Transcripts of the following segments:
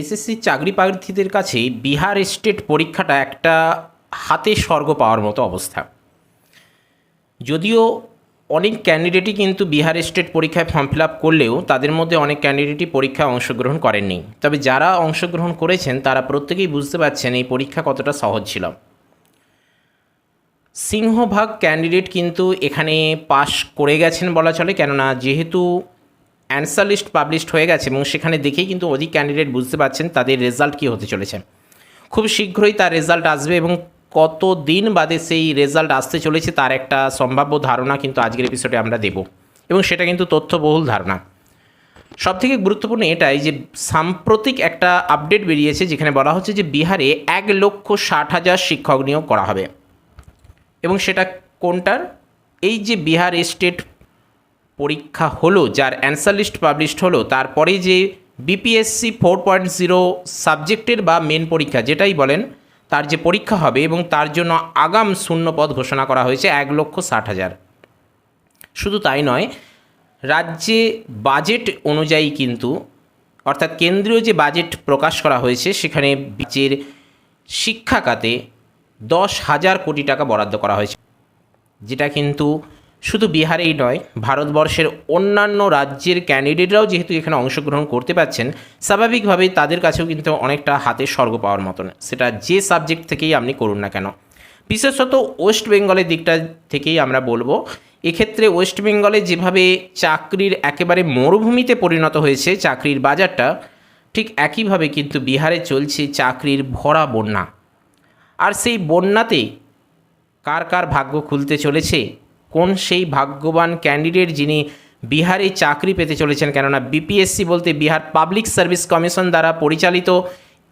SSC চাকরি প্রার্থীদের কাছে বিহার স্টেট পরীক্ষাটা একটা হাতে স্বর্গ পাওয়ার মতো অবস্থা। যদিও অনেক ক্যান্ডিডেটই কিন্তু বিহার স্টেট পরীক্ষায় ফর্ম ফিল আপ করলেও তাদের মধ্যে অনেক ক্যান্ডিডেটই পরীক্ষায় অংশগ্রহণ করেননি। তবে যারা অংশগ্রহণ করেছেন, তারা প্রত্যেকেই বুঝতে পারছেন এই পরীক্ষা কতটা সহজ ছিল। সিংহভাগ ক্যান্ডিডেট কিন্তু এখানে পাশ করে গেছেন বলা চলে, কেননা যেহেতু অ্যান্সার লিস্ট পাবলিশড হয়ে গেছে এবং সেখানে দেখেই কিন্তু অধিক ক্যান্ডিডেট বুঝতে পারছেন তাদের রেজাল্ট কী হতে চলেছে। খুব শীঘ্রই তার রেজাল্ট আসবে এবং কত দিন বাদে সেই রেজাল্ট আসতে চলেছে তার একটা সম্ভাব্য ধারণা কিন্তু আজকের এপিসোডে আমরা দেব এবং সেটা কিন্তু তথ্যবহুল ধারণা। সবথেকে গুরুত্বপূর্ণ এটাই যে সাম্প্রতিক একটা আপডেট বেরিয়েছে যেখানে বলা হচ্ছে যে বিহারে এক লক্ষ ষাট হাজার শিক্ষক নিয়োগ করা হবে। এবং সেটা কোনটার? এই যে বিহার স্টেট পরীক্ষা হলো, যার অ্যান্সার লিস্ট পাবলিশড হলো তারপরে যে বিপিএসসি ফোর পয়েন্ট জিরো সাবজেক্টের বা মেন পরীক্ষা যেটাই বলেন, তার যে পরীক্ষা হবে এবং তার জন্য আগাম শূন্য পদ ঘোষণা করা হয়েছে এক লক্ষ ষাট হাজার। শুধু তাই নয়, রাজ্যে বাজেট অনুযায়ী কিন্তু, অর্থাৎ কেন্দ্রীয় যে বাজেট প্রকাশ করা হয়েছে, সেখানে বীজের শিক্ষা খাতে দশ হাজার কোটি টাকা বরাদ্দ করা হয়েছে। যেটা কিন্তু শুধু বিহারেই নয়, ভারতবর্ষের অন্যান্য রাজ্যের ক্যান্ডিডেটরাও যেহেতু এখানে অংশগ্রহণ করতে পারছেন, স্বাভাবিকভাবেই তাদের কাছেও কিন্তু অনেকটা হাতে স্বর্গ পাওয়ার মতন। সেটা যে সাবজেক্ট থেকেই আপনি করুন না কেন। বিশেষত ওয়েস্ট বেঙ্গলের দিকটা থেকেই আমরা বলব, এক্ষেত্রে ওয়েস্ট বেঙ্গলে যেভাবে চাকরির একেবারে মরুভূমিতে পরিণত হয়েছে চাকরির বাজারটা, ঠিক একইভাবে কিন্তু বিহারে চলছে চাকরির ভরা বন্যা। আর সেই বন্যাতে কার কার ভাগ্য খুলতে চলেছে কোন সেই ভাগ্যবান ক্যান্ডিডেট যিনি বিহারে চাকরি পেতে চলেছেন? কেননা বিপিএসসি বলতে বিহার পাবলিক সার্ভিস কমিশন দ্বারা পরিচালিত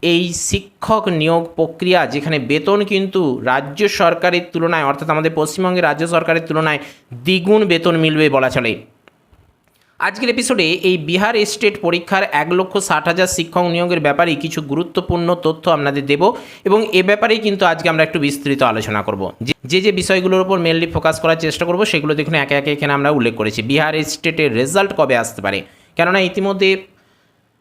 এই শিক্ষক নিয়োগ প্রক্রিয়া, যেখানে বেতন কিন্তু রাজ্য সরকারের তুলনায়, অর্থাৎ আমাদের পশ্চিমবঙ্গের রাজ্য সরকারের তুলনায় দ্বিগুণ বেতন মিলবে বলা চলে। আজকের এপিসোডে এই বিহার স্টেট পরীক্ষার এক লক্ষ ষাট হাজার শিক্ষক নিয়োগের ব্যাপারে কিছু গুরুত্বপূর্ণ তথ্য আপনাদের দেব এবং এ ব্যাপারেই কিন্তু আজকে আমরা একটু বিস্তৃত আলোচনা করব। যে যে বিষয়গুলোর উপর মেনলি ফোকাস করার চেষ্টা করব, সেগুলো দেখুন একে একে এখানে আমরা উল্লেখ করেছি। বিহার স্টেটের রেজাল্ট কবে আসতে পারে? কেননা ইতিমধ্যে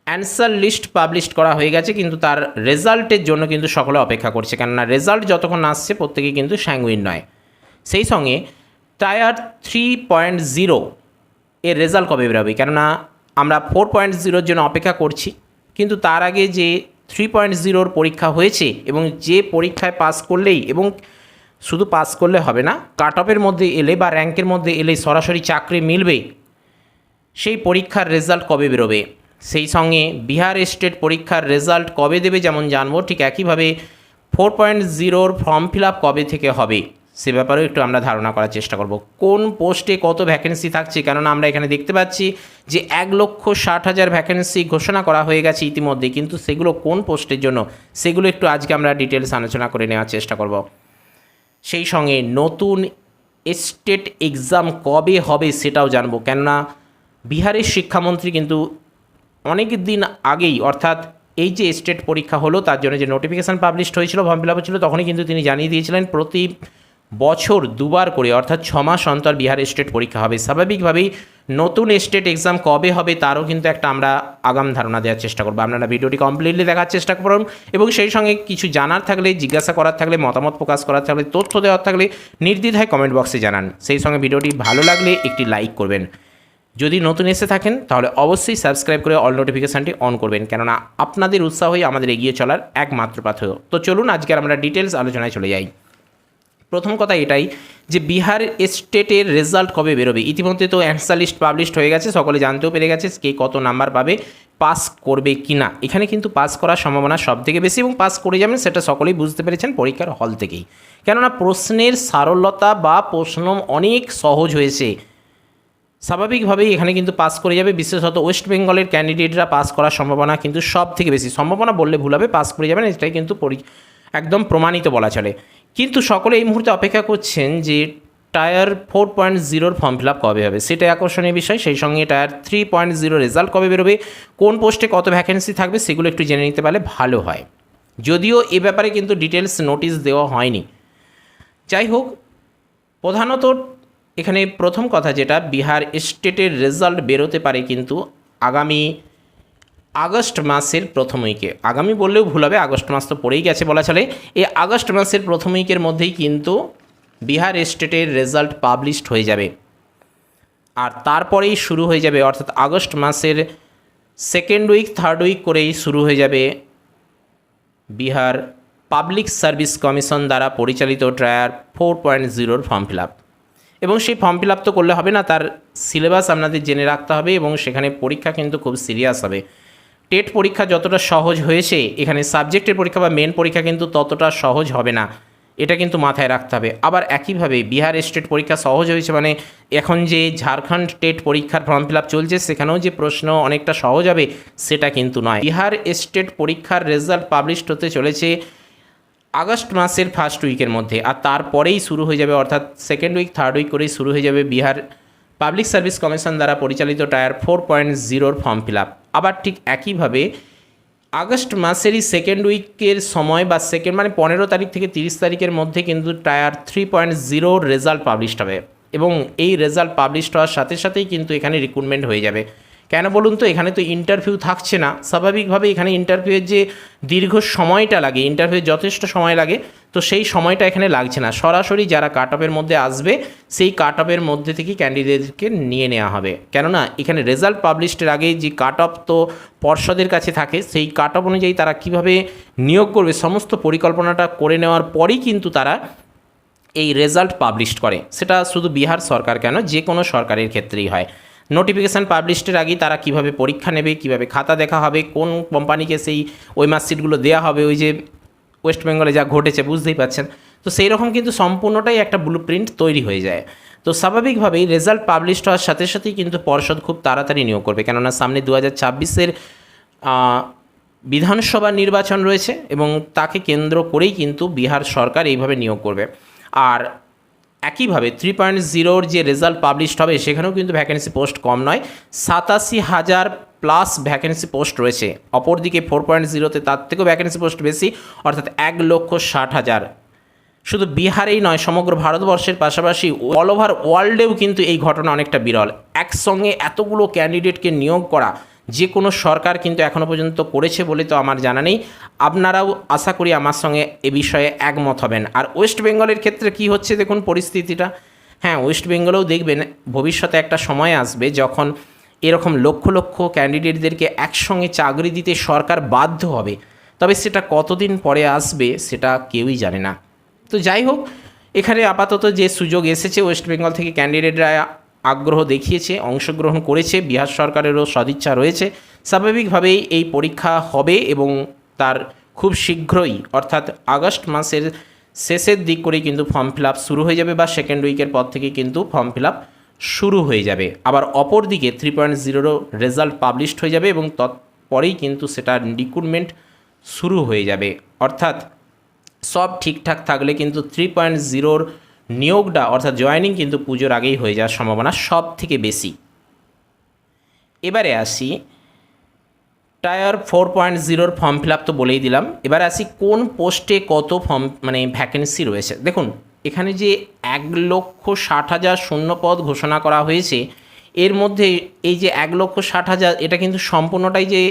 অ্যান্সার লিস্ট পাবলিশ করা হয়ে গেছে, কিন্তু তার রেজাল্টের জন্য কিন্তু সকলে অপেক্ষা করছে। কেননা রেজাল্ট যতক্ষণ আসছে প্রত্যেকে কিন্তু স্যাঙ্গুইন নয়। সেই সঙ্গে টায়ার থ্রি পয়েন্ট জিরো এর রেজাল্ট কবে বেরোবে? কেননা আমরা ফোর পয়েন্ট জিরোর জন্য অপেক্ষা করছি, কিন্তু তার আগে যে থ্রি পয়েন্ট জিরোর পরীক্ষা হয়েছে এবং যে পরীক্ষায় পাস করলেই এবং শুধু পাস করলে হবে না কাট অফের মধ্যে এলে বা র্যাঙ্কের মধ্যে এলে সরাসরি চাকরি মিলবে, সেই পরীক্ষার রেজাল্ট কবে বেরোবে? সেই সঙ্গে বিহার স্টেট পরীক্ষার রেজাল্ট কবে দেবে যেমন জানব, ঠিক একইভাবে ফোর পয়েন্ট জিরোর ফর্ম ফিল আপ কবে থেকে হবে? সে ব্যাপারেও একটু আমরা ধারণা করার চেষ্টা করব। কোন পোস্টে কত ভ্যাকেন্সি থাকছে? কেননা আমরা এখানে দেখতে পাচ্ছি যে এক লক্ষ ষাট হাজার ভ্যাকেন্সি ঘোষণা করা হয়ে গেছে ইতিমধ্যে। কিন্তু সেগুলো কোন পোস্টের জন্য? সেগুলো একটু আজকে আমরা ডিটেলস আলোচনা করে নেওয়ার চেষ্টা করব। সেই সঙ্গে নতুন স্টেট এক্সাম কবে হবে সেটাও জানব। কেননা বিহারের শিক্ষামন্ত্রী কিন্তু অনেক দিন আগেই, অর্থাৎ এই যে স্টেট পরীক্ষা হলো, তার জন্য যে নোটিফিকেশান পাবলিশড হয়েছিল ফর্ম ফিল আপ তখনই কিন্তু তিনি জানিয়ে দিয়েছিলেন প্রতি বছর দুবার করে, অর্থাৎ ছ মাস অন্তর বিহার স্টেট পরীক্ষা হবে। স্বাভাবিকভাবেই নতুন স্টেট এক্সাম কবে হবে তারও কিন্তু একটা আমরা আগাম ধারণা দেওয়ার চেষ্টা করব। আপনারা ভিডিওটি কমপ্লিটলি দেখার চেষ্টা করুন এবং সেই সঙ্গে কিছু জানার থাকলে, জিজ্ঞাসা করার থাকলে, মতামত প্রকাশ করার থাকলে, তথ্য দেওয়ার থাকলে নির্দ্বিধায় কমেন্ট বক্সে জানান। সেই সঙ্গে ভিডিওটি ভালো লাগলে একটি লাইক করবেন। যদি নতুন এসে থাকেন, তাহলে অবশ্যই সাবস্ক্রাইব করে অল নোটিফিকেশানটি অন করবেন। কেননা আপনাদের উৎসাহই আমাদের এগিয়ে চলার একমাত্র পাথেয় তো চলুন আজকে আমরা ডিটেলস আলোচনায় চলে যাই। প্রথম কথা এটাই যে বিহার স্টেটের রেজাল্ট কবে বেরোবে? ইতিমধ্যে তো অ্যান্সার লিস্ট পাবলিশড হয়ে গেছে, সকলে জানতেও পেরে গেছে কে কত নাম্বার পাবে পাস করবে কি না এখানে কিন্তু পাস করার সম্ভাবনা সব থেকে বেশি এবং পাস করে যাবেন সেটা সকলেই বুঝতে পেরেছেন পরীক্ষার হল থেকেই। কেননা প্রশ্নের সারলতা বা প্রশ্ন অনেক সহজ হয়েছে। স্বাভাবিকভাবেই এখানে কিন্তু পাস করে যাবে। বিশেষত ওয়েস্ট বেঙ্গলের ক্যান্ডিডেটরা পাস করার সম্ভাবনা কিন্তু সব থেকে বেশি। সম্ভাবনা বললে ভুল হবে পাস করে যাবেন, এটাই কিন্তু একদম প্রমাণিত বলা চলে। সকলে এই মুহূর্তে অপেক্ষা করছেন যে টায়ার ফোর পয়েন্ট জিরোর ফর্ম ফিল আপ কবে হবে? সেটাই আকর্ষণীয় বিষয়। সেই সঙ্গে tier three point zero result কবে বেরোবে? কোন পোস্টে কত ভ্যাকেন্সি থাকবে? সেগুলো একটু জেনে নিতে পারলে ভালো হয়। যদিও এ ব্যাপারে কিন্তু ডিটেলস নোটিশ দেওয়া হয়নি। যাই হোক, প্রধানত এখানে প্রথম কথা যেটা, বিহার স্টেটের রেজাল্ট বেরোতে পারে কিন্তু আগামী আগস্ট মাসের প্রথম উইকে। আগামী বললেও ভুল হবে, আগস্ট মাস তো পড়েই গেছে বলা চলে। এই আগস্ট মাসের প্রথম উইকের মধ্যেই কিন্তু বিহার স্টেটের রেজাল্ট পাবলিশড হয়ে যাবে। আর তারপরেই শুরু হয়ে যাবে, অর্থাৎ আগস্ট মাসের সেকেন্ড উইক, থার্ড উইক করেই শুরু হয়ে যাবে বিহার পাবলিক সার্ভিস কমিশন দ্বারা পরিচালিত ট্রায়ার ফোর পয়েন্ট জিরোর ফর্ম ফিল আপ। এবং সেই ফর্ম ফিল আপ তো করলে হবে না, তার সিলেবাস আপনাদের জেনে রাখতে হবে এবং সেখানে পরীক্ষা কিন্তু খুব সিরিয়াস হবে। টেট পরীক্ষা যতটা সহজ হয়েছে, এখানে সাবজেক্টের পরীক্ষা বা মেন পরীক্ষা কিন্তু ততটা সহজ হবে না। এটা কিন্তু মাথায় রাখতে হবে। আবার একইভাবে বিহার স্টেট পরীক্ষা সহজ হয়েছে মানে এখন যে ঝাড়খণ্ড টেট পরীক্ষার ফর্ম ফিল আপ চলছে, সেখানেও যে প্রশ্ন অনেকটা সহজ হবে, সেটা কিন্তু নয়। বিহার স্টেট পরীক্ষার রেজাল্ট পাবলিশড হতে চলেছে আগস্ট মাসের ফার্স্ট উইকের মধ্যে। আর তারপরেই শুরু হয়ে যাবে, অর্থাৎ সেকেন্ড উইক, থার্ড উইক করেই শুরু হয়ে যাবে বিহার পাবলিক সার্ভিস কমিশন দ্বারা পরিচালিত টায়ার ফোর পয়েন্ট জিরোর ফর্ম ফিল আপ। আবার ঠিক একইভাবে আগস্ট মাসেরই সেকেন্ড উইকের সময় বা সেকেন্ড মানে পনেরো তারিখ থেকে তিরিশ তারিখের মধ্যে কিন্তু টায়ার থ্রি পয়েন্ট জিরোর রেজাল্ট পাবলিশড হবে। এবং এই রেজাল্ট পাবলিশড হওয়ার সাথে সাথেই কিন্তু এখানে রিক্রুটমেন্ট হয়ে যাবে। কেন বলুন তো? এখানে তো ইন্টারভিউ থাকছে না। স্বাভাবিকভাবে এখানে ইন্টারভিউয়ের যে দীর্ঘ সময়টা লাগে ইন্টারভিউ যথেষ্ট সময় লাগে, তো সেই সময়টা এখানে লাগছে না। সরাসরি যারা কাট অফের মধ্যে আসবে, সেই কাট অফের মধ্যে থেকেই ক্যান্ডিডেটকে নিয়ে নেওয়া হবে। কেননা, এখানে রেজাল্ট পাবলিশডের আগে যে কাট অফ তো পর্ষদের কাছে থাকে, সেই কাট অফ অনুযায়ী তারা কীভাবে নিয়োগ করবে, সমস্ত পরিকল্পনাটা করে নেওয়ার পরেই কিন্তু তারা এই রেজাল্ট পাবলিশড করে। সেটা শুধু বিহার সরকার কেন? যে কোনো সরকারের ক্ষেত্রেই হয়। নোটিফিকেশান পাবলিশডের আগেই তারা কীভাবে পরীক্ষা নেবে, কীভাবে খাতা দেখা হবে, কোন কোম্পানিকে সেই ওই মার্কশিটগুলো দেওয়া হবে, ওই যে ওয়েস্ট বেঙ্গলে যা ঘটেছে, বুঝতেই পাচ্ছেন তো সেই রকম কিন্তু সম্পূর্ণটাই একটা ব্লু প্রিন্ট তৈরি হয়ে যায়। তো স্বাভাবিকভাবেই রেজাল্ট পাবলিশড হওয়ার সাথে সাথেই কিন্তু পর্ষদ খুব তাড়াতাড়ি নিয়োগ করবে। কেননা সামনে দু হাজার ছাব্বিশের বিধানসভা নির্বাচন রয়েছে এবং তাকে কেন্দ্র করেই কিন্তু বিহার সরকার এইভাবে নিয়োগ করবে। আর একইভাবে থ্রি পয়েন্ট জিরোর যে রেজাল্ট পাবলিশড হবে, সেখানেও কিন্তু ভ্যাকেন্সি পোস্ট কম নয়। সাতাশি হাজার প্লাস ভ্যাকেন্সি পোস্ট রয়েছে। অপরদিকে ফোর পয়েন্ট জিরোতে তার থেকেও ভ্যাকেন্সি পোস্ট বেশি, অর্থাৎ এক লক্ষ ষাট হাজার। শুধু বিহারেই নয়, সমগ্র ভারতবর্ষের পাশাপাশি অল ওভার ওয়ার্ল্ডেও কিন্তু এই ঘটনা অনেকটা বিরল। একসঙ্গে এতগুলো ক্যান্ডিডেটকে নিয়োগ করা, যে কোনো সরকার কিন্তু এখনও পর্যন্ত করেছে বলে তো আমার জানা নেই। আপনারাও আশা করি আমার সঙ্গে এ বিষয়ে একমত হবেন। আর ওয়েস্ট বেঙ্গলের ক্ষেত্রে কি হচ্ছে দেখুন পরিস্থিতিটা? হ্যাঁ ওয়েস্ট বেঙ্গলেও দেখবেন ভবিষ্যতে একটা সময় আসবে যখন এরকম লক্ষ লক্ষ ক্যান্ডিডেটদেরকে একসঙ্গে চাকরি দিতে সরকার বাধ্য হবে। তবে সেটা কতদিন পরে আসবে সেটা কেউই জানে না। তো যাই হোক, এখানে আপাতত যে সুযোগ এসেছে, ওয়েস্ট বেঙ্গল থেকে ক্যান্ডিডেটরা আগ্রহ দেখিয়েছে, অংশগ্রহণ করেছে, বিহার সরকারেরও সদিচ্ছা রয়েছে। স্বাভাবিকভাবেই এই পরীক্ষা হবে এবং তার খুব শীঘ্রই, অর্থাৎ আগস্ট মাসের শেষের দিক করেই কিন্তু ফর্ম ফিল শুরু হয়ে যাবে বা সেকেন্ড উইকের পর থেকে কিন্তু ফর্ম ফিল শুরু হয়ে যাবে। আবার অপর দিকে থ্রি পয়েন্ট জিরোরও রেজাল্ট পাবলিশড হয়ে যাবে এবং তৎপরেই কিন্তু সেটা রিক্রুটমেন্ট শুরু হয়ে যাবে। অর্থাৎ সব ঠিকঠাক থাকলে কিন্তু থ্রি পয়েন্ট জিরোর নিয়োগটা, অর্থাৎ জয়েনিং কিন্তু পুজোর আগেই হয়ে যাওয়ার সম্ভাবনা সব থেকে বেশি। এবারে আসি টায়ার ফোর পয়েন্ট জিরোর ফর্ম ফিল আপ তো বলেই দিলাম। এবারে আসি কোন পোস্টে কত ফর্ম মানে ভ্যাকেন্সি রয়েছে। দেখুন, এখানে যে এক লক্ষ ষাট হাজার শূন্য পদ ঘোষণা করা হয়েছে, এর মধ্যে এই যে এক লক্ষ ষাট হাজার, এটা কিন্তু সম্পূর্ণটাই যে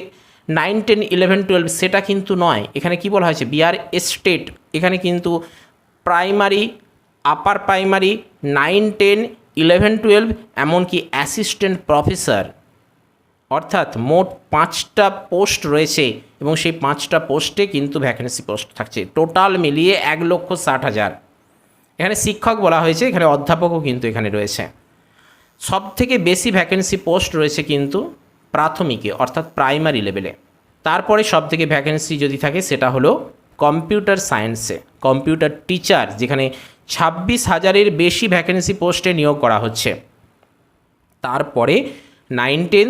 নাইন টেন ইলেভেন টুয়েলভ সেটা কিন্তু নয়। এখানে কি বলা হয়েছে? বিহার স্টেট এখানে কিন্তু primary upper primary nine ten eleven twelve এমনকি অ্যাসিস্ট্যান্ট প্রফেসর অর্থাৎ মোট পাঁচটা পোস্ট রয়েছে এবং সেই পাঁচটা পোস্টে কিন্তু ভ্যাকেন্সি পোস্ট থাকছে। টোটাল মিলিয়ে এক লক্ষ ষাট হাজার। এখানে শিক্ষক বলা হয়েছে, এখানে অধ্যাপকও কিন্তু এখানে রয়েছে। সব থেকে বেশি ভ্যাকেন্সি পোস্ট রয়েছে কিন্তু প্রাথমিকে, অর্থাৎ প্রাইমারি লেভেলে তারপরে সব থেকে ভ্যাকেন্সি যদি থাকে, সেটা হলো কম্পিউটার সায়েন্সে কম্পিউটার টিচার যেখানে ছাব্বিশ হাজারের বেশি ভ্যাকেন্সি পোস্টে নিয়োগ করা হচ্ছে। তারপরে nine ten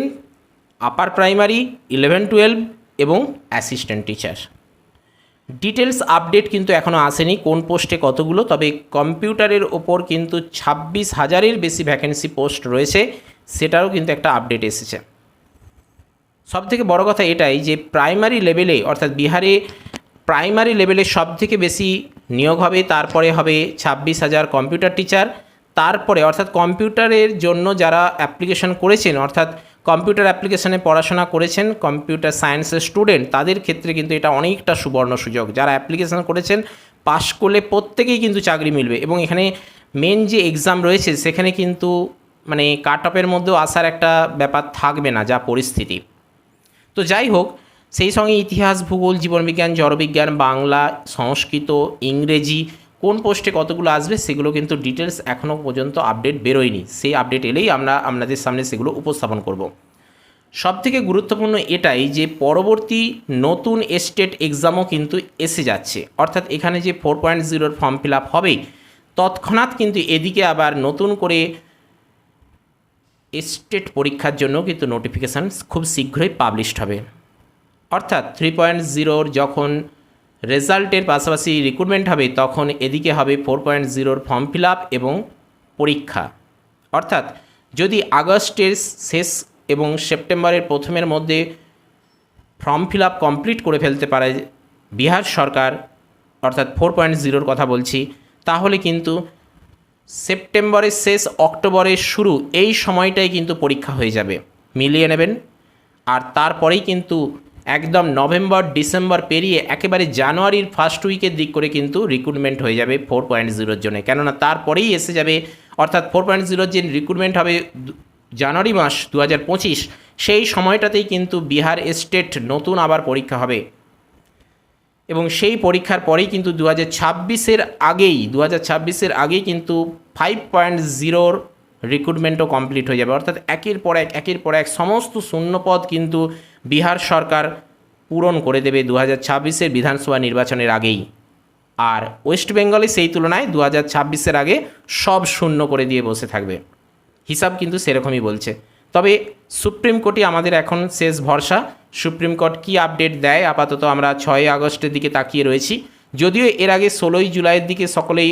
upper primary eleven twelve এবং অ্যাসিস্ট্যান্ট টিচার ডিটেলস আপডেট কিন্তু এখনও আসেনি কোন পোস্টে কতগুলো, তবে কম্পিউটারের ওপর কিন্তু ছাব্বিশ হাজারের বেশি ভ্যাকেন্সি পোস্ট রয়েছে, সেটারও কিন্তু একটা আপডেট এসেছে। সব থেকে বড় কথা এটাই যে প্রাইমারি লেভেলে অর্থাৎ বিহারে প্রাইমারি লেভেলে সব থেকে বেশি নিয়োগ হবে, তারপরে হবে ছাব্বিশ হাজার কম্পিউটার টিচার তারপরে অর্থাৎ কম্পিউটারের জন্য যারা অ্যাপ্লিকেশন করেছেন, অর্থাৎ কম্পিউটার অ্যাপ্লিকেশনে পড়াশোনা করেছেন কম্পিউটার সায়েন্সের স্টুডেন্ট, তাদের ক্ষেত্রে কিন্তু এটা অনেকটা সুবর্ণ সুযোগ। যারা অ্যাপ্লিকেশান করেছেন, পাশ করলে প্রত্যেকেই কিন্তু চাকরি মিলবে এবং এখানে মেন যে এক্সাম রয়েছে, সেখানে কিন্তু মানে কাট অফের মধ্যেও আসার একটা ব্যাপার থাকবে না, যা পরিস্থিতি। তো যাই হোক, সেই সঙ্গে ইতিহাস, ভূগোল, জীবনবিজ্ঞান, জড়বিজ্ঞান, বাংলা, সংস্কৃত, ইংরেজি কোন পোস্টে কতগুলো আসবে সেগুলো কিন্তু ডিটেলস এখনও পর্যন্ত আপডেট বেরোয়নি। সেই আপডেট এলেই আমরা আপনাদের সামনে সেগুলো উপস্থাপন করব। সবথেকে গুরুত্বপূর্ণ এটাই যে পরবর্তী নতুন স্টেট এক্সামও কিন্তু এসে যাচ্ছে। অর্থাৎ এখানে যে ফোর পয়েন্ট জিরোর ফর্ম ফিল আপ হবে তৎক্ষণাৎ কিন্তু এদিকে আবার নতুন করে স্টেট পরীক্ষার জন্য কিন্তু নোটিফিকেশান খুব শীঘ্রই পাবলিশড হবে। অর্থাৎ থ্রি পয়েন্ট জিরোর যখন রেজাল্টের পাশাপাশি রিক্রুটমেন্ট হবে, তখন এদিকে হবে ফোর পয়েন্ট জিরোর ফর্ম ফিল আপ এবং পরীক্ষা। অর্থাৎ যদি আগস্টের শেষ এবং সেপ্টেম্বরের প্রথমের মধ্যে ফর্ম ফিল আপ কমপ্লিট করে ফেলতে পারে বিহার সরকার, অর্থাৎ ফোর পয়েন্ট জিরোর কথা বলছি, তাহলে কিন্তু সেপ্টেম্বরের শেষ, অক্টোবরের শুরু, এই সময়টাই কিন্তু পরীক্ষা হয়ে যাবে। মিলিয়ে নেবেন। আর তারপরেই কিন্তু একদম নভেম্বর, ডিসেম্বর পেরিয়ে একেবারে জানুয়ারির ফার্স্ট উইকের দিক করে কিন্তু রিক্রুটমেন্ট হয়ে যাবে ফোর পয়েন্ট জিরোর জন্য কেননা তারপরেই এসে যাবে, অর্থাৎ ফোর পয়েন্ট জিরোর যে রিক্রুটমেন্ট হবে জানুয়ারি মাস দু হাজার পঁচিশ, সেই সময়টাতেই কিন্তু বিহার স্টেট নতুন আবার পরীক্ষা হবে। এবং সেই পরীক্ষার পরেই কিন্তু দু হাজার আগেই দু হাজার আগেই কিন্তু ফাইভ পয়েন্ট জিরোর রিক্রুটমেন্টও কমপ্লিট হয়ে যাবে। অর্থাৎ একের পর এক, একের পর এক সমস্ত শূন্যপদ কিন্তু বিহার সরকার পূরণ করে দেবে দু হাজার ছাব্বিশের বিধানসভা নির্বাচনের আগেই। আর ওয়েস্ট বেঙ্গলে সেই তুলনায় দু হাজার ছাব্বিশের আগে সব শূন্য করে দিয়ে বসে থাকবে। হিসাব কিন্তু সেরকমই বলছে। তবে সুপ্রিম কোর্টই আমাদের এখন শেষ ভরসা। সুপ্রিম কোর্ট কী আপডেট দেয়? আপাতত আমরা ছয় আগস্টের দিকে তাকিয়ে রয়েছি। যদিও এর আগে ষোলোই জুলাইয়ের দিকে সকলেই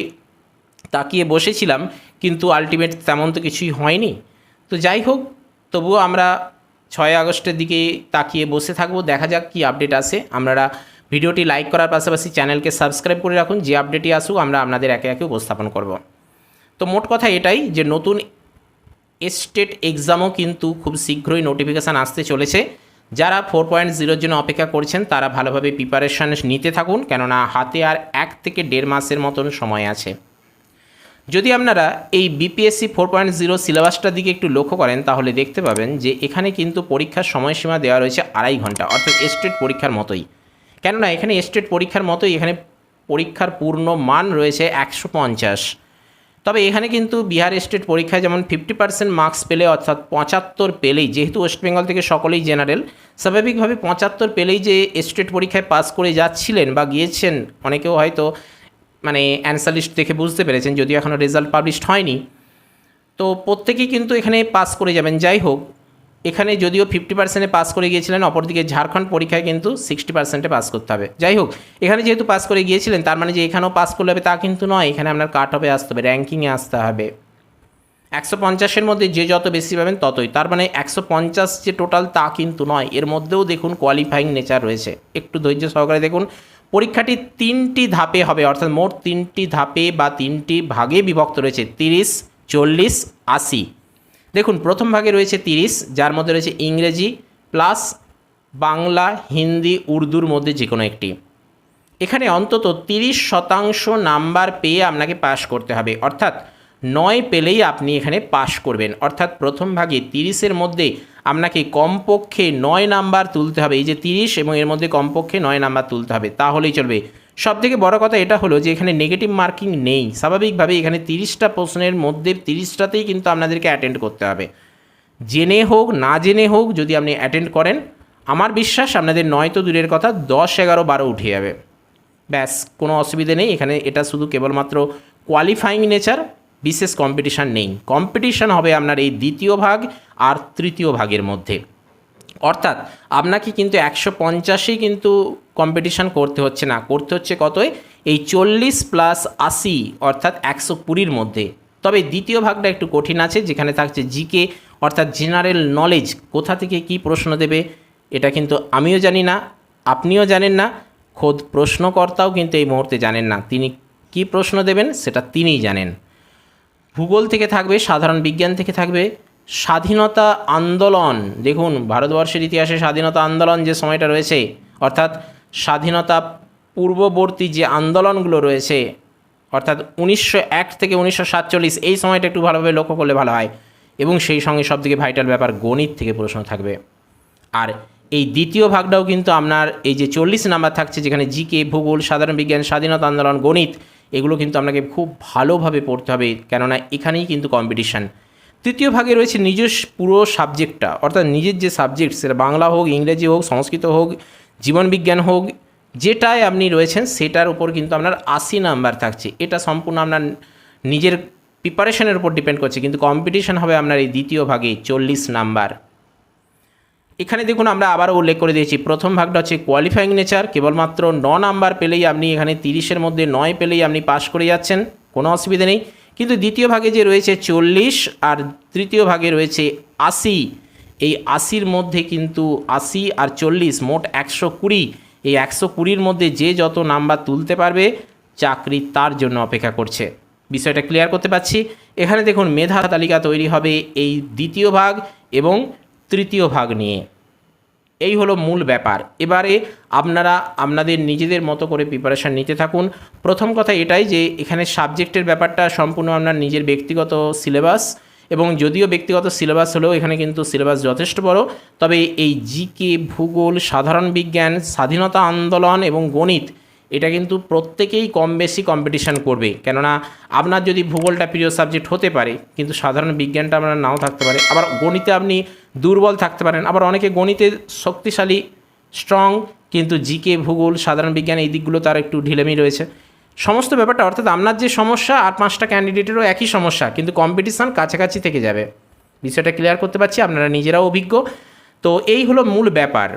তাকিয়ে বসেছিলাম, কিন্তু আলটিমেট তেমন তো কিছুই হয়নি। তো যাই হোক, তবুও আমরা ছয় আগস্টের দিকে তাকিয়ে বসে থাকব। দেখা যাক কী আপডেট আসে। আপনারা ভিডিওটি লাইক করার পাশাপাশি চ্যানেলকে সাবস্ক্রাইব করে রাখুন। যে আপডেটই আসুক, আমরা আপনাদের একে একে উপস্থাপন করব। তো মোট কথা এটাই যে নতুন স্টেট এক্সামও কিন্তু খুব শীঘ্রই নোটিফিকেশান আসতে চলেছে। যারা ফোর পয়েন্ট জিরোর জন্য অপেক্ষা করছেন, তারা ভালোভাবে প্রিপারেশান নিতে থাকুন। কেননা হাতে আর এক থেকে দেড় মাসের মতন সময় আছে। যদি আপনারা এই বিপিএসসি ফোর পয়েন্ট জিরো সিলেবাসটার দিকে একটু লক্ষ্য করেন, তাহলে দেখতে পাবেন যে এখানে কিন্তু পরীক্ষার সময়সীমা দেওয়া রয়েছে আড়াই ঘণ্টা, অর্থাৎ স্টেট পরীক্ষার মতোই। কেননা এখানে স্টেট পরীক্ষার মতোই এখানে পরীক্ষার পূর্ণ মান রয়েছে একশো পঞ্চাশ। তবে এখানে কিন্তু বিহার স্টেট পরীক্ষায় যেমন ফিফটি পার্সেন্ট মার্কস পেলে, অর্থাৎ পঁচাত্তর পেলেই, যেহেতু ওয়েস্ট বেঙ্গল থেকে সকলেই জেনারেল স্বাভাবিকভাবে পঁচাত্তর পেলেই যে স্টেট পরীক্ষায় পাস করে যাচ্ছিলেন বা গিয়েছেন, অনেকেও হয়তো মানে অ্যান্সার লিস্ট দেখে বুঝতে পেরেছেন, যদিও এখনও রেজাল্ট পাবলিশড হয়নি। তো প্রত্যেকেই কিন্তু এখানে পাস করে যাবেন। যাই হোক, এখানে যদিও ফিফটি পার্সেন্টে পাস করে গিয়েছিলেন, অপরদিকে ঝাড়খণ্ড পরীক্ষায় কিন্তু সিক্সটি পার্সেন্টে পাস করতে হবে। যাই হোক, এখানে যেহেতু পাস করে গিয়েছিলেন, তার মানে যে এখানেও পাস করলে হবে তা কিন্তু নয়, এখানে আপনার কাট হবে আসতে হবে র্যাঙ্কিংয়ে আসতে হবে। একশো পঞ্চাশের মধ্যে যে যত বেশি পাবেন ততই, তার মানে একশো পঞ্চাশ যে টোটাল তা কিন্তু নয়। এর মধ্যেও দেখুন কোয়ালিফাইং নেচার রয়েছে। একটু ধৈর্য সহকারে দেখুন পরীক্ষাটি তিনটি ধাপে হবে, অর্থাৎ মোট তিনটি ধাপে বা তিনটি ভাগে বিভক্ত রয়েছে, তিরিশ, চল্লিশ, আশি। দেখুন, প্রথম ভাগে রয়েছে তিরিশ, যার মধ্যে রয়েছে ইংরেজি প্লাস বাংলা, হিন্দি, উর্দুর মধ্যে যে কোনো একটি। এখানে অন্তত তিরিশ শতাংশ নাম্বার পেয়ে আপনাকে পাশ করতে হবে, অর্থাৎ নয় পেলেই আপনি এখানে পাশ করবেন। অর্থাৎ প্রথম ভাগে তিরিশের মধ্যে আপনাকে কমপক্ষে নয় নাম্বার তুলতে হবে। এই যে তিরিশ এবং এর মধ্যে কমপক্ষে নয় নাম্বার তুলতে হবে, তাহলেই চলবে। সব থেকে বড় কথা এটা হলো যে এখানে নেগেটিভ মার্কিং নেই। স্বাভাবিকভাবে এখানে তিরিশটা প্রশ্নের মধ্যে তিরিশটাতেই কিন্তু আপনাদেরকে অ্যাটেন্ড করতে হবে। জেনে হোক, না জেনে হোক, যদি আপনি অ্যাটেন্ড করেন, আমার বিশ্বাস আপনাদের নয় তো দূরের কথা, দশ এগারো বারো উঠে যাবে। ব্যাস, কোনো অসুবিধে নেই। এখানে এটা শুধু কেবলমাত্র কোয়ালিফাইং নেচার বিশেষ কম্পিটিশান নেই। কম্পিটিশান হবে আপনার এই দ্বিতীয় ভাগ আর তৃতীয় ভাগের মধ্যে। অর্থাৎ আপনাকে কিন্তু একশো পঞ্চাশেই কিন্তু কম্পিটিশান করতে হচ্ছে না। করতে হচ্ছে কতই? এই চল্লিশ প্লাস আশি, অর্থাৎ একশো কুড়ির মধ্যে। তবে দ্বিতীয় ভাগটা একটু কঠিন আছে, যেখানে থাকছে জিকে, অর্থাৎ জেনারেল নলেজ কোথা থেকে কি প্রশ্ন দেবে, এটা কিন্তু আমিও জানি না, আপনিও জানেন না, খোদ প্রশ্নকর্তাও কিন্তু এই মুহূর্তে জানেন না। তিনি কি প্রশ্ন দেবেন, সেটা তিনিই জানেন। ভূগোল থেকে থাকবে, সাধারণ বিজ্ঞান থেকে থাকবে। স্বাধীনতা আন্দোলন, দেখুন, ভারতবর্ষের ইতিহাসে স্বাধীনতা আন্দোলন যে সময়টা রয়েছে, অর্থাৎ স্বাধীনতা পূর্ববর্তী যে আন্দোলনগুলো রয়েছে, অর্থাৎ উনিশশো এক থেকে উনিশশো সাতচল্লিশ, এই সময়টা একটু ভালোভাবে লক্ষ্য করলে ভালো হয়। এবং সেই সঙ্গে সবথেকে ভাইটাল ব্যাপার, গণিত থেকে প্রশ্ন থাকবে। আর এই দ্বিতীয় ভাগটাও কিন্তু আপনার এই যে চল্লিশ নাম্বার থাকছে, যেখানে জিকে ভূগোল, সাধারণ বিজ্ঞান, স্বাধীনতা আন্দোলন, গণিত এগুলো কিন্তু আপনাকে খুব ভালোভাবে পড়তে হবে, কেননা এখানেই কিন্তু কম্পিটিশান তৃতীয় ভাগে রয়েছে নিজস্ব পুরো সাবজেক্টটা অর্থাৎ নিজের যে সাবজেক্ট সেটা বাংলা হোক, ইংরেজি হোক, সংস্কৃত হোক, জীবনবিজ্ঞান হোক যেটায় আপনি রয়েছেন, সেটার উপর কিন্তু আপনার আশি নাম্বার থাকছে। এটা সম্পূর্ণ আপনার নিজের প্রিপারেশনের উপর ডিপেন্ড করছে, কিন্তু কম্পিটিশান হবে আপনার এই দ্বিতীয় ভাগে, চল্লিশ নাম্বার। এখানে দেখুন আমরা আবারও উল্লেখ করে দিয়েছি, প্রথম ভাগটা হচ্ছে কোয়ালিফাইং নেচার কেবলমাত্র ন নাম্বার পেলেই আপনি এখানে তিরিশের মধ্যে নয় পেলেই আপনি পাশ করে যাচ্ছেন, কোনো অসুবিধা নেই। কিন্তু দ্বিতীয় ভাগে যে রয়েছে চল্লিশ আর তৃতীয় ভাগে রয়েছে আশি, এই আশির মধ্যে কিন্তু আশি আর চল্লিশ মোট একশো কুড়ি, এই একশো কুড়ির মধ্যে যে যত নাম্বার তুলতে পারবে, চাকরি তার জন্য অপেক্ষা করছে। বিষয়টা ক্লিয়ার করতে পারছি। এখানে দেখুন মেধা তালিকা তৈরি হবে এই দ্বিতীয় ভাগ এবং তৃতীয় ভাগ নিয়ে। এই হলো মূল ব্যাপার। এবারে আপনারা, আপনাদের নিজেদের মতো করে প্রিপারেশান নিতে থাকুন। প্রথম কথা এটাই যে, এখানে সাবজেক্টের ব্যাপারটা সম্পূর্ণ আপনার নিজের ব্যক্তিগত সিলেবাস এবং যদিও ব্যক্তিগত সিলেবাস হলেও এখানে কিন্তু সিলেবাস যথেষ্ট বড়, তবে এই জিকে ভূগোল, সাধারণ বিজ্ঞান, স্বাধীনতা আন্দোলন এবং গণিত, এটা কিন্তু প্রত্যেকেই কম বেশি কম্পিটিশান করবে। কেননা আপনার যদি ভূগোলটা প্রিয় সাবজেক্ট হতে পারে, কিন্তু সাধারণ বিজ্ঞানটা আপনার নাও থাকতে পারে। আবার গণিতে আপনি দুর্বল থাকতে পারেন। আবার অনেকে গণিতে শক্তিশালী স্ট্রং কিন্তু জিকে ভূগোল, সাধারণ বিজ্ঞান এই দিকগুলো তার একটু ঢিলেমি রয়েছে। সমস্ত ব্যাপারটা, অর্থাৎ আপনার যে সমস্যা আর পাঁচটা ক্যান্ডিডেটেরও একই সমস্যা, কিন্তু কম্পিটিশান কাছাকাছি থেকে যাবে। বিষয়টা ক্লিয়ার করতে পারছি, আপনারা নিজেরাও অভিজ্ঞ। তো এই হলো মূল ব্যাপার।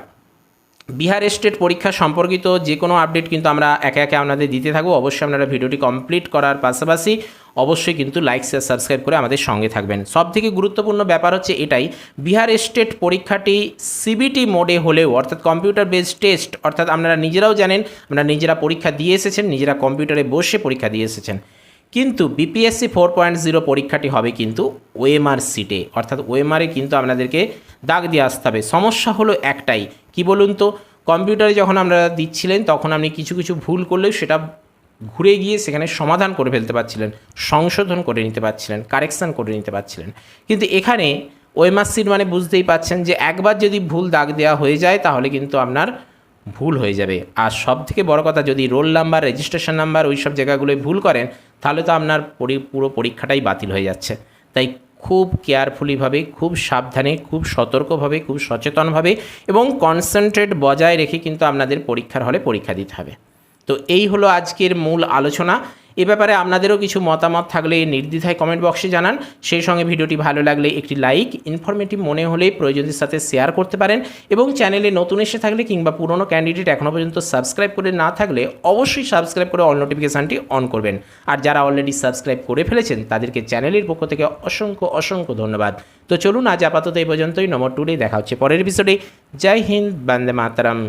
বিহার স্টেট পরীক্ষা সম্পর্কিত যে কোনো আপডেট কিন্তু আমরা একে একে আপনাদের দিতে থাকব। অবশ্যই আপনারা ভিডিওটি কমপ্লিট করার পাশাপাশি অবশ্যই কিন্তু লাইক শেয়ার সাবস্ক্রাইব করে আমাদের সঙ্গে থাকবেন। সব থেকে গুরুত্বপূর্ণ ব্যাপার হচ্ছে এটাই, বিহার স্টেট পরীক্ষাটি সিবিটি মোডে হলেও, অর্থাৎ কম্পিউটার বেসড টেস্ট অর্থাৎ আপনারা নিজেরাও জানেন, আপনারা নিজেরা পরীক্ষা দিয়ে এসেছেন, নিজেরা কম্পিউটারে বসে পরীক্ষা দিয়ে এসেছেন। কিন্তু বিপিএসসি ফোর পয়েন্ট জিরো পরীক্ষাটি হবে কিন্তু ওএমআর সিটে অর্থাৎ ওএমআরে কিন্তু আপনাদেরকে দাগ দিয়ে আসতে হবে। সমস্যা হলো একটাই, কি বলুন তো? কম্পিউটারে যখন আমরা দিচ্ছিলেন, তখন আপনি কিছু কিছু ভুল করলেও সেটা ঘুরে গিয়ে সেখানে সমাধান করে ফেলতে পারছিলেন, সংশোধন করে নিতে পারছিলেন কারেকশান করে নিতে পারছিলেন। কিন্তু এখানে সিট মানে বুঝতেই পাচ্ছেন যে একবার যদি ভুল দাগ দেওয়া হয়ে যায়, তাহলে কিন্তু আপনার ভুল হয়ে যাবে। আর সব থেকে বড় কথা, যদি রোল নাম্বার, রেজিস্ট্রেশন নাম্বার ওই সব জায়গাগুলোয় ভুল করেন, তাহলে তো আপনার পরি- পুরো পরীক্ষাটাই বাতিল হয়ে যাচ্ছে। তাই খুব কেয়ারফুলিভাবে খুব সাবধানে, খুব সতর্কভাবে, খুব সচেতনভাবে এবং কনসেন্ট্রেট বজায় রেখে কিন্তু আপনাদের পরীক্ষার হলে পরীক্ষা দিতে হবে। তো এই হলো আজকের মূল আলোচনা। এ ব্যাপারে আপনাদেরও কিছু মতামত থাকলে নির্দ্বিধায় কমেন্ট বক্সে জানান। সেই সঙ্গে ভিডিওটি ভালো লাগলে একটি লাইক ইনফরমেটিভ মনে হলে প্রয়োজনের সাথে শেয়ার করতে পারেন এবং চ্যানেলে নতুন এসে থাকলে কিংবা পুরনো ক্যান্ডিডেট এখনও পর্যন্ত সাবস্ক্রাইব করে না থাকলে অবশ্যই সাবস্ক্রাইব করে অল নোটিফিকেশানটি অন করবেন। আর যারা অলরেডি সাবস্ক্রাইব করে ফেলেছেন, তাদেরকে চ্যানেলের পক্ষ থেকে অসংখ্য অসংখ্য ধন্যবাদ। তো চলুন আজ আপাতত এই পর্যন্তই। নম্বর টুডে দেখা হচ্ছে পরের এপিসোডে জয় হিন্দ। বন্দে মাতারাম।